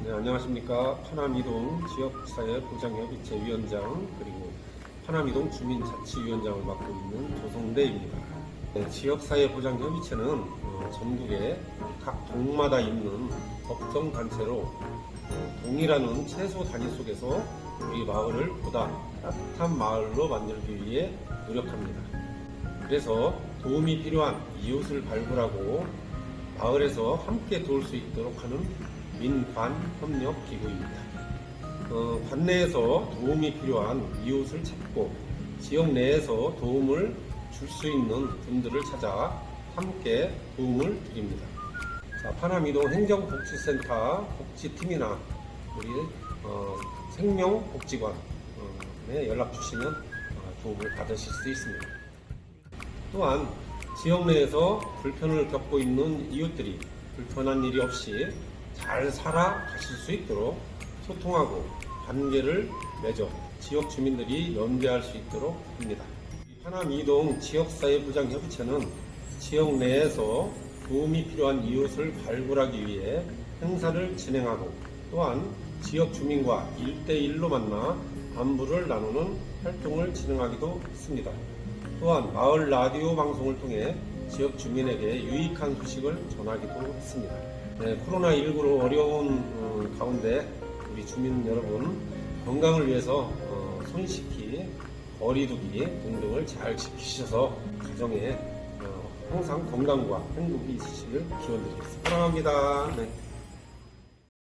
네, 안녕하십니까. 파남이동 지역사회 보장협의체 위원장 그리고 파남이동 주민자치위원장을 맡고 있는 조성대입니다. 네, 지역사회 보장협의체는 어, 전국에 각 동마다 있는 법정단체로 어, 동이라는 최소 단위 속에서 우리 마을을 보다 따뜻한 마을로 만들기 위해 노력합니다. 그래서 도움이 필요한 이웃을 발굴하고 마을에서 함께 도울 수 있도록 하는 민관 협력 기구입니다. 어, 관내에서 도움이 필요한 이웃을 찾고 지역 내에서 도움을 줄 수 있는 분들을 찾아 함께 도움을 드립니다. 자, 파남이동 행정복지센터 복지팀이나 우리 어, 생명복지관에 연락 주시면 어, 도움을 받으실 수 있습니다. 또한 지역 내에서 불편을 겪고 있는 이웃들이 불편한 일이 없이 잘 살아가실 수 있도록 소통하고 관계를 맺어 지역 주민들이 연대할 수 있도록 합니다. 하남 이동 지역사회부장협의체는 지역 내에서 도움이 필요한 이웃을 발굴하기 위해 행사를 진행하고 또한 지역 주민과 일대일로 만나 안부를 나누는 활동을 진행하기도 했습니다. 또한 마을 라디오 방송을 통해 지역 주민에게 유익한 소식을 전하기도 했습니다. 네, 코로나19로 어려운 어, 가운데 우리 주민 여러분 건강을 위해서 어, 손 씻기, 거리 두기 등등을 잘 지키셔서 가정에 어, 항상 건강과 행복이 있으시길 기원드리겠습니다. 사랑합니다. 네.